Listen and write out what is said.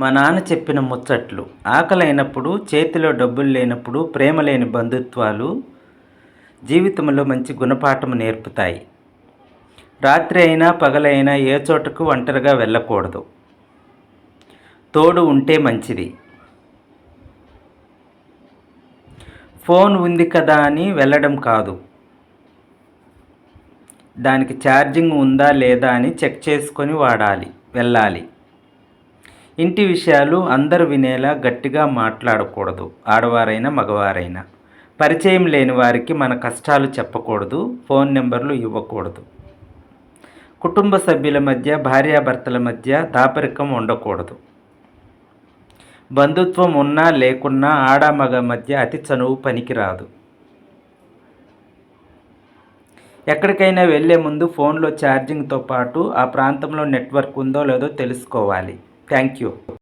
మా నాన్న చెప్పిన ముచ్చట్లు. ఆకలైనప్పుడు చేతిలో డబ్బులు లేనప్పుడు ప్రేమ లేని బంధుత్వాలు జీవితంలో మంచి గుణపాఠం నేర్పుతాయి. రాత్రి అయినా పగలైనా ఏ చోటకు ఒంటరిగా వెళ్ళకూడదు. తోడు ఉంటే మంచిది. ఫోన్ ఉంది కదా అని వెళ్ళడం కాదు. దానికి ఛార్జింగ్ ఉందా లేదా అని చెక్ చేసుకొని వాడాలి వెళ్ళాలి. ఇంటి విషయాలు అందరు వినేలా గట్టిగా మాట్లాడకూడదు. ఆడవారైనా మగవారైనా. పరిచయం లేని వారికి మన కష్టాలు చెప్పకూడదు ఫోన్ నెంబర్లు ఇవ్వకూడదు. కుటుంబ సభ్యుల మధ్య భార్యాభర్తల మధ్య దాపరికం ఉండకూడదు. బంధుత్వం ఉన్నా లేకున్నా ఆడ మగ మధ్య అతి చనువు పనికిరాదు. ఎక్కడికైనా వెళ్ళే ముందు ఫోన్లో ఛార్జింగ్తో పాటు ఆ ప్రాంతంలో నెట్వర్క్ ఉందో లేదో తెలుసుకోవాలి. Thank you.